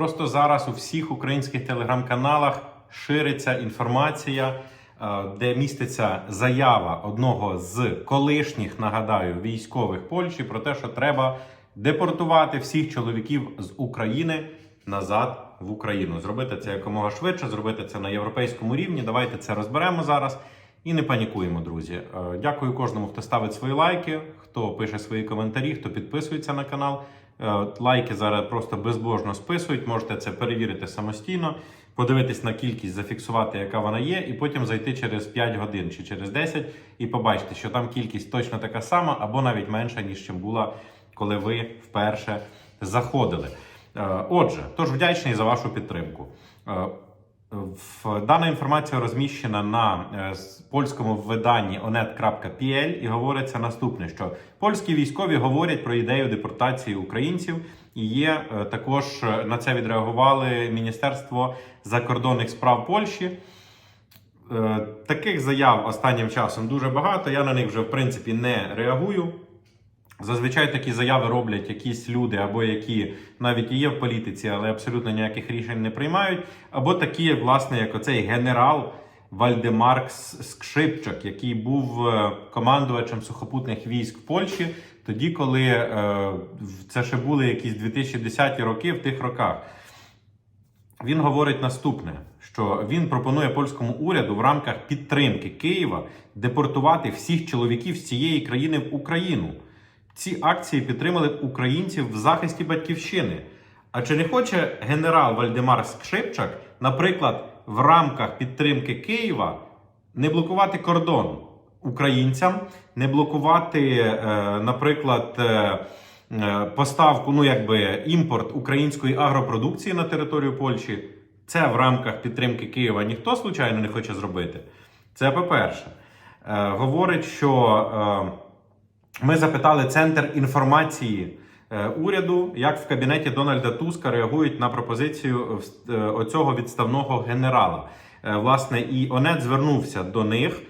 Просто зараз у всіх українських телеграм-каналах шириться інформація, е, де міститься заява одного з колишніх, нагадаю, військових Польщі про те, що треба депортувати всіх чоловіків з України назад в Україну. Зробити це якомога швидше, зробити це на європейському рівні. Давайте це розберемо зараз. І не панікуємо, друзі. Е, Дякую кожному, хто ставить свої лайки, хто пише свої коментарі, хто підписується на канал. Е, Лайки зараз просто безбожно списують. Можете це перевірити самостійно, подивитись на кількість, зафіксувати, яка вона є, і потім зайти через 5 годин чи через 10 і побачити, що там кількість точно така сама, або навіть менша, ніж чим була, коли ви вперше заходили. Е, Отже, тож вдячний за вашу підтримку. Дана інформація розміщена на е, польському виданні onet.pl і говориться наступне: що польські військові говорять про ідею депортації українців, і є е, також е, на це відреагували Міністерство закордонних справ Польщі. Таких заяв останнім часом дуже багато. Я на них вже в принципі не реагую. Зазвичай такі заяви роблять якісь люди, або які навіть є в політиці, але абсолютно ніяких рішень не приймають, або такі, власне, як оцей генерал Вальдемар Скшипчак, який був е, командувачем сухопутних військ в Польщі, тоді, коли е, це ще були якісь 2010 роки в тих роках. Він говорить наступне: що він пропонує польському уряду в рамках підтримки Києва депортувати всіх чоловіків з цієї країни в Україну. Ці акції підтримали українців в захисті батьківщини. А чи не хоче генерал Вальдемар Скшипчак, наприклад, в рамках підтримки Києва не блокувати кордон українцям, не блокувати, е, наприклад, е, е, поставку, ну якби імпорт української агропродукції на територію Польщі? Це в рамках підтримки Києва ніхто случайно не хоче зробити. Це по-перше. Говорить, що. Е, ми запитали центр інформації е, уряду, як в кабінеті Дональда Туска реагують на пропозицію вс- е, оцього відставного генерала. Е, Власне, і ОНЕТ звернувся до них,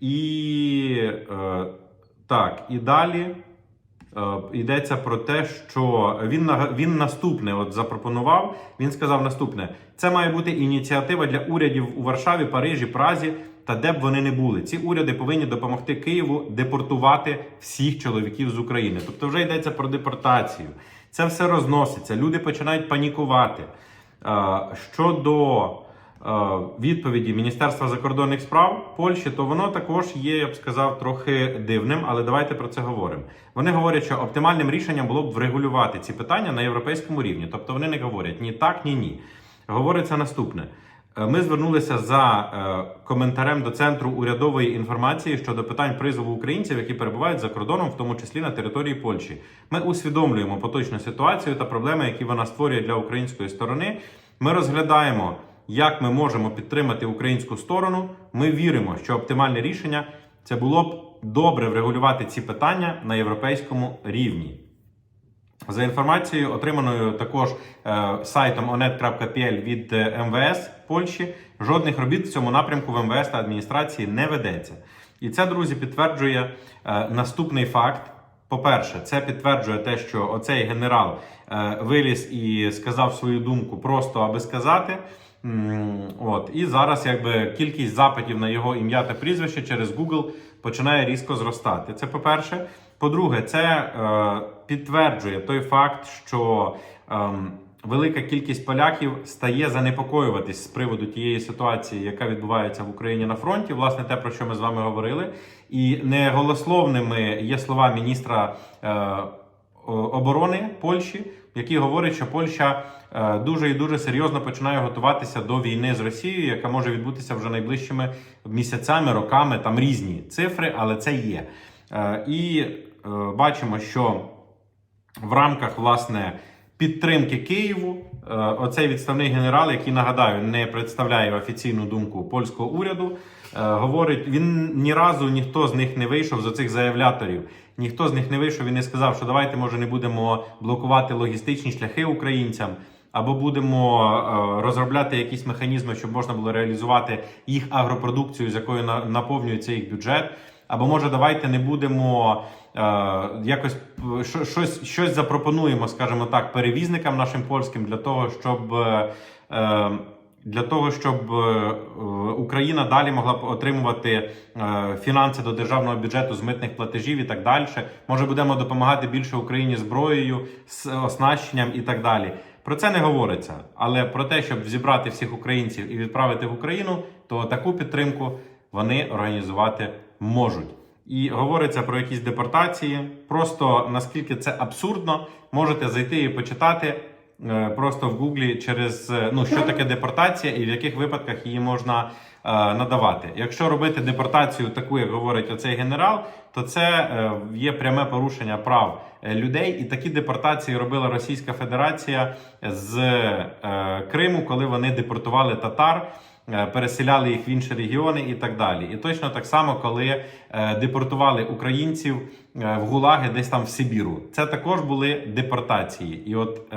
і е, так, і далі. Е, Йдеться про те, що він він наступне от запропонував. Він сказав наступне: це має бути ініціатива для урядів у Варшаві, Парижі, Празі та де б вони не були. Ці уряди повинні допомогти Києву депортувати всіх чоловіків з України. Тобто, вже йдеться про депортацію. Це все розноситься. Люди починають панікувати. Е, Щодо е, відповіді Міністерства закордонних справ Польщі, то воно також є, я б сказав, трохи дивним, але давайте про це говоримо. Вони говорять, що оптимальним рішенням було б врегулювати ці питання на європейському рівні. Тобто вони не говорять ні так, ні ні. Говориться наступне. Е, Ми звернулися за е, коментарем до центру урядової інформації щодо питань призову українців, які перебувають за кордоном, в тому числі на території Польщі. Ми усвідомлюємо поточну ситуацію та проблеми, які вона створює для української сторони. Ми розглядаємо, як ми можемо підтримати українську сторону. Ми віримо, що оптимальне рішення це було б добре врегулювати ці питання на європейському рівні. За інформацією, отриманою також е, сайтом onet.pl від е, МВС Польщі, жодних робіт в цьому напрямку в МВС та адміністрації не ведеться. І це, друзі, підтверджує е, наступний факт. По-перше, це підтверджує те, що оцей генерал е, виліз і сказав свою думку просто аби сказати. От і зараз, якби кількість запитів на його ім'я та прізвище через Google починає різко зростати. Це по-перше. По-друге, це е, підтверджує той факт, що ем, велика кількість поляків стає занепокоюватись з приводу тієї ситуації, яка відбувається в Україні на фронті. Власне, те про що ми з вами говорили, і неголословними є слова міністра е, оборони Польщі, який говорить, що Польща е, дуже і дуже серйозно починає готуватися до війни з Росією, яка може відбутися вже найближчими місяцями, роками. Там різні цифри, але це є. Е, І е, бачимо, що в рамках власне підтримки Києву е, оцей відставний генерал, який нагадаю, не представляє офіційну думку польського уряду, говорить: він ні разу ніхто з них не вийшов з оцих заявляторів. Ніхто з них не вийшов і не сказав, що давайте може не будемо блокувати логістичні шляхи українцям. Або будемо розробляти якісь механізми, щоб можна було реалізувати їх агропродукцію, з якою на- наповнюється їх бюджет. Або може давайте не будемо е, якось щось, щось запропонуємо, скажімо так, перевізникам нашим польським для того, щоб. е, для того, щоб е, Україна далі могла отримувати е, фінанси до державного бюджету з митних платежів і так далі. Може, будемо допомагати більше Україні зброєю, з оснащенням і так далі. Про це не говориться. Але про те, щоб зібрати всіх українців і відправити в Україну, то таку підтримку вони організувати можуть. І говориться про якісь депортації. Просто наскільки це абсурдно, можете зайти і почитати е, просто в Гуглі через е, ну що таке депортація і в яких випадках її можна е, надавати. Якщо робити депортацію, таку як говорить оцей генерал, то це є пряме порушення прав людей, і такі депортації робила Російська Федерація з Криму, коли вони депортували татар. Е, Переселяли їх в інші регіони і так далі. І точно так само, коли е, депортували українців е, в Гулаги десь там в Сибіру. Це також були депортації. І от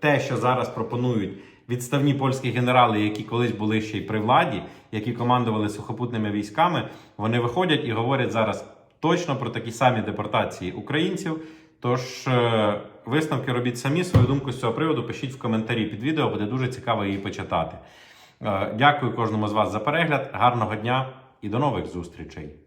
те, що зараз пропонують відставні польські генерали, які колись були ще й при владі, які командували сухопутними військами, вони виходять і говорять зараз точно про такі самі депортації українців. Тож висновки робіть самі свою думку з цього приводу. Пишіть в коментарі під відео, буде дуже цікаво її почитати. Е, Дякую кожному з вас за перегляд. Гарного дня і до нових зустрічей!